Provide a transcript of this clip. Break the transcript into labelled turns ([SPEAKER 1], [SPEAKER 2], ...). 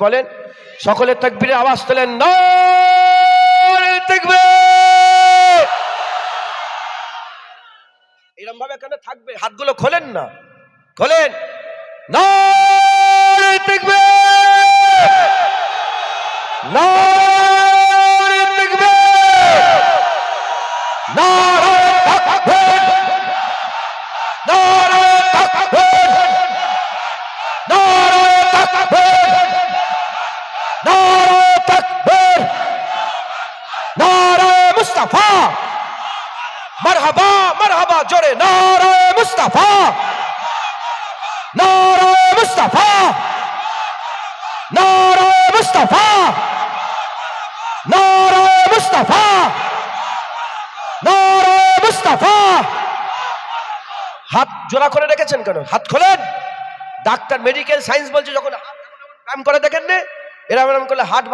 [SPEAKER 1] বলেন সকলে তাকবীরের আওয়াজ তোলেন এরকম ভাবে এখানে থাকবে? হাতগুলো খোলেন না। খোলেন নারে তাকবীর! মুস্তাফা। মারহাবা মারহাবা, জোরে। নারে মুস্তাফা। নারে মুস্তাফা। নারে মুস্তাফা। নারে মুস্তাফা। নারে মুস্তাফা। হাত জোড়া করে রেখেছেন কেন? হাত খোলেন? ডাক্তার মেডিকেল সায়েন্স বলছে যখন হাত করে দেখেন না এরম এরম করলে হার্ট